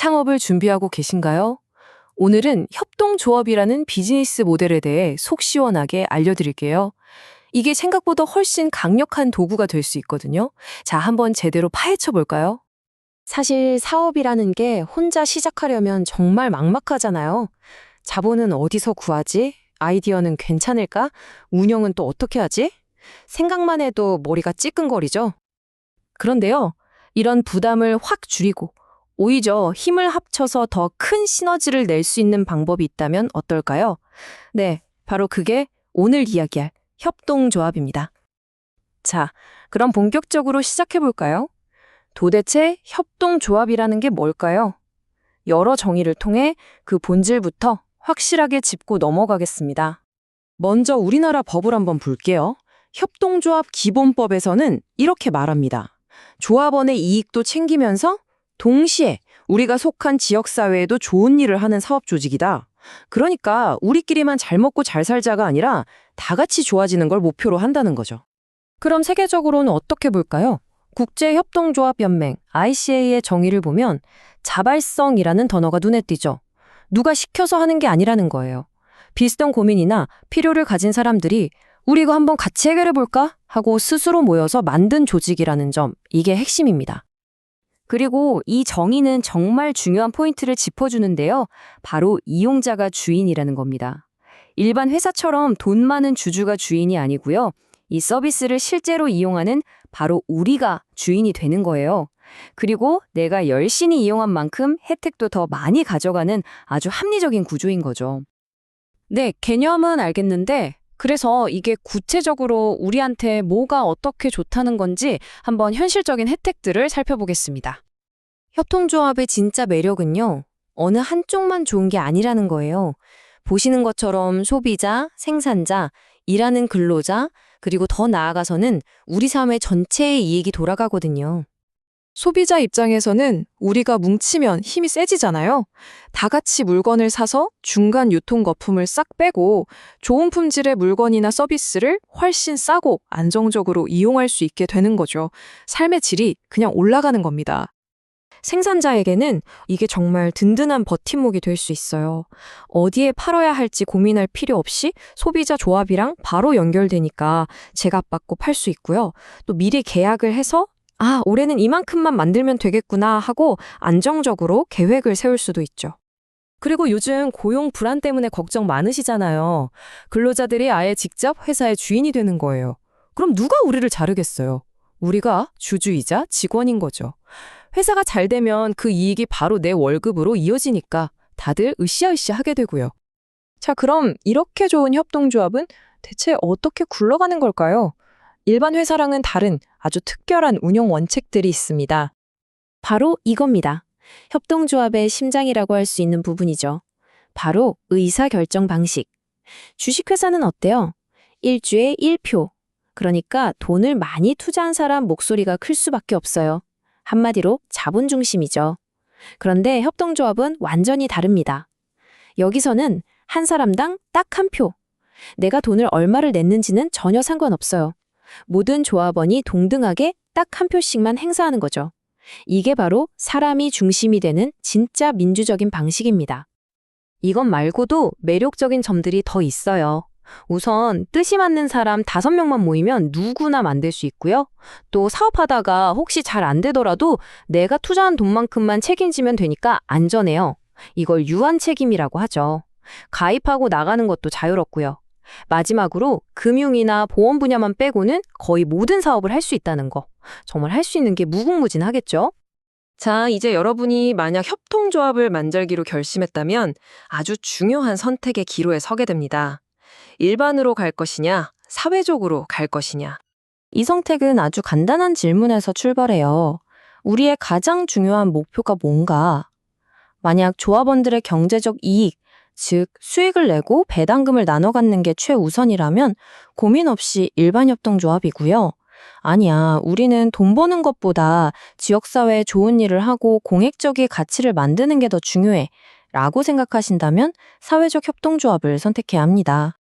창업을 준비하고 계신가요? 오늘은 협동조합이라는 비즈니스 모델에 대해 속 시원하게 알려드릴게요. 이게 생각보다 훨씬 강력한 도구가 될 수 있거든요. 자, 한번 제대로 파헤쳐 볼까요? 사실 사업이라는 게 혼자 시작하려면 정말 막막하잖아요. 자본은 어디서 구하지? 아이디어는 괜찮을까? 운영은 또 어떻게 하지? 생각만 해도 머리가 찌끈거리죠? 그런데요, 이런 부담을 확 줄이고 오히려 힘을 합쳐서 더 큰 시너지를 낼 수 있는 방법이 있다면 어떨까요? 네, 바로 그게 오늘 이야기할 협동조합입니다. 자, 그럼 본격적으로 시작해 볼까요? 도대체 협동조합이라는 게 뭘까요? 여러 정의를 통해 그 본질부터 확실하게 짚고 넘어가겠습니다. 먼저 우리나라 법을 한번 볼게요. 협동조합 기본법에서는 이렇게 말합니다. 조합원의 이익도 챙기면서 동시에 우리가 속한 지역사회에도 좋은 일을 하는 사업 조직이다. 그러니까 우리끼리만 잘 먹고 잘 살자가 아니라 다 같이 좋아지는 걸 목표로 한다는 거죠. 그럼 세계적으로는 어떻게 볼까요? 국제협동조합연맹 ICA의 정의를 보면 자발성이라는 단어가 눈에 띄죠. 누가 시켜서 하는 게 아니라는 거예요. 비슷한 고민이나 필요를 가진 사람들이 우리 이거 한번 같이 해결해 볼까? 하고 스스로 모여서 만든 조직이라는 점, 이게 핵심입니다. 그리고 이 정의는 정말 중요한 포인트를 짚어주는데요. 바로 이용자가 주인이라는 겁니다. 일반 회사처럼 돈 많은 주주가 주인이 아니고요. 이 서비스를 실제로 이용하는 바로 우리가 주인이 되는 거예요. 그리고 내가 열심히 이용한 만큼 혜택도 더 많이 가져가는 아주 합리적인 구조인 거죠. 네, 개념은 알겠는데 그래서 이게 구체적으로 우리한테 뭐가 어떻게 좋다는 건지 한번 현실적인 혜택들을 살펴보겠습니다. 협동조합의 진짜 매력은요, 어느 한쪽만 좋은 게 아니라는 거예요. 보시는 것처럼 소비자, 생산자, 일하는 근로자, 그리고 더 나아가서는 우리 삶의 전체의 이익이 돌아가거든요. 소비자 입장에서는 우리가 뭉치면 힘이 세지잖아요. 다 같이 물건을 사서 중간 유통 거품을 싹 빼고 좋은 품질의 물건이나 서비스를 훨씬 싸고 안정적으로 이용할 수 있게 되는 거죠. 삶의 질이 그냥 올라가는 겁니다. 생산자에게는 이게 정말 든든한 버팀목이 될 수 있어요. 어디에 팔아야 할지 고민할 필요 없이 소비자 조합이랑 바로 연결되니까 제값 받고 팔 수 있고요. 또 미리 계약을 해서 아, 올해는 이만큼만 만들면 되겠구나 하고 안정적으로 계획을 세울 수도 있죠. 그리고 요즘 고용 불안 때문에 걱정 많으시잖아요. 근로자들이 아예 직접 회사의 주인이 되는 거예요. 그럼 누가 우리를 자르겠어요? 우리가 주주이자 직원인 거죠. 회사가 잘 되면 그 이익이 바로 내 월급으로 이어지니까 다들 으쌰으쌰 하게 되고요. 자, 그럼 이렇게 좋은 협동조합은 대체 어떻게 굴러가는 걸까요? 일반 회사랑은 다른 아주 특별한 운영 원칙들이 있습니다. 바로 이겁니다. 협동조합의 심장이라고 할 수 있는 부분이죠. 바로 의사결정 방식. 주식회사는 어때요? 일주에 1표. 그러니까 돈을 많이 투자한 사람 목소리가 클 수밖에 없어요. 한마디로 자본 중심이죠. 그런데 협동조합은 완전히 다릅니다. 여기서는 한 사람당 딱 한 표. 내가 돈을 얼마를 냈는지는 전혀 상관없어요. 모든 조합원이 동등하게 딱 한 표씩만 행사하는 거죠. 이게 바로 사람이 중심이 되는 진짜 민주적인 방식입니다. 이것 말고도 매력적인 점들이 더 있어요. 우선 뜻이 맞는 사람 다섯 명만 모이면 누구나 만들 수 있고요. 또 사업하다가 혹시 잘 안 되더라도 내가 투자한 돈만큼만 책임지면 되니까 안전해요. 이걸 유한 책임이라고 하죠. 가입하고 나가는 것도 자유롭고요. 마지막으로 금융이나 보험 분야만 빼고는 거의 모든 사업을 할 수 있다는 거. 정말 할 수 있는 게 무궁무진하겠죠? 자, 이제 여러분이 만약 협동조합을 만들기로 결심했다면 아주 중요한 선택의 기로에 서게 됩니다. 일반으로 갈 것이냐, 사회적으로 갈 것이냐. 이 선택은 아주 간단한 질문에서 출발해요. 우리의 가장 중요한 목표가 뭔가? 만약 조합원들의 경제적 이익, 즉 수익을 내고 배당금을 나눠 갖는 게 최우선이라면 고민 없이 일반 협동조합이고요. 아니야, 우리는 돈 버는 것보다 지역사회에 좋은 일을 하고 공익적인 가치를 만드는 게 더 중요해. 라고 생각하신다면 사회적 협동조합을 선택해야 합니다.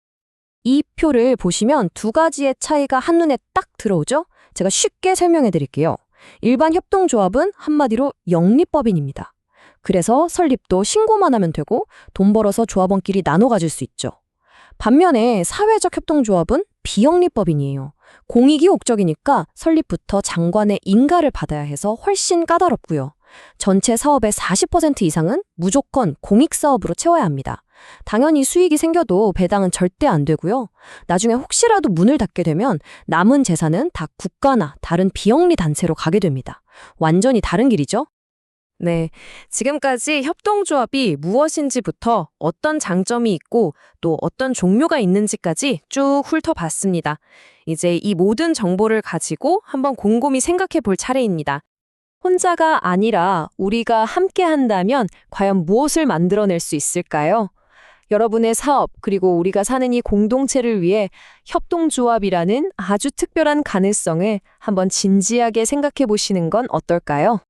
이 표를 보시면 두 가지의 차이가 한눈에 딱 들어오죠? 제가 쉽게 설명해 드릴게요. 일반 협동조합은 한마디로 영리법인입니다. 그래서 설립도 신고만 하면 되고 돈 벌어서 조합원끼리 나눠 가질 수 있죠. 반면에 사회적 협동조합은 비영리법인이에요. 공익이 목적이니까 설립부터 장관의 인가를 받아야 해서 훨씬 까다롭고요. 전체 사업의 40% 이상은 무조건 공익사업으로 채워야 합니다. 당연히 수익이 생겨도 배당은 절대 안 되고요. 나중에 혹시라도 문을 닫게 되면 남은 재산은 다 국가나 다른 비영리 단체로 가게 됩니다. 완전히 다른 길이죠? 네. 지금까지 협동조합이 무엇인지부터 어떤 장점이 있고 또 어떤 종류가 있는지까지 쭉 훑어봤습니다. 이제 이 모든 정보를 가지고 한번 곰곰이 생각해 볼 차례입니다. 혼자가 아니라 우리가 함께 한다면 과연 무엇을 만들어낼 수 있을까요? 여러분의 사업, 그리고 우리가 사는 이 공동체를 위해 협동조합이라는 아주 특별한 가능성을 한번 진지하게 생각해 보시는 건 어떨까요?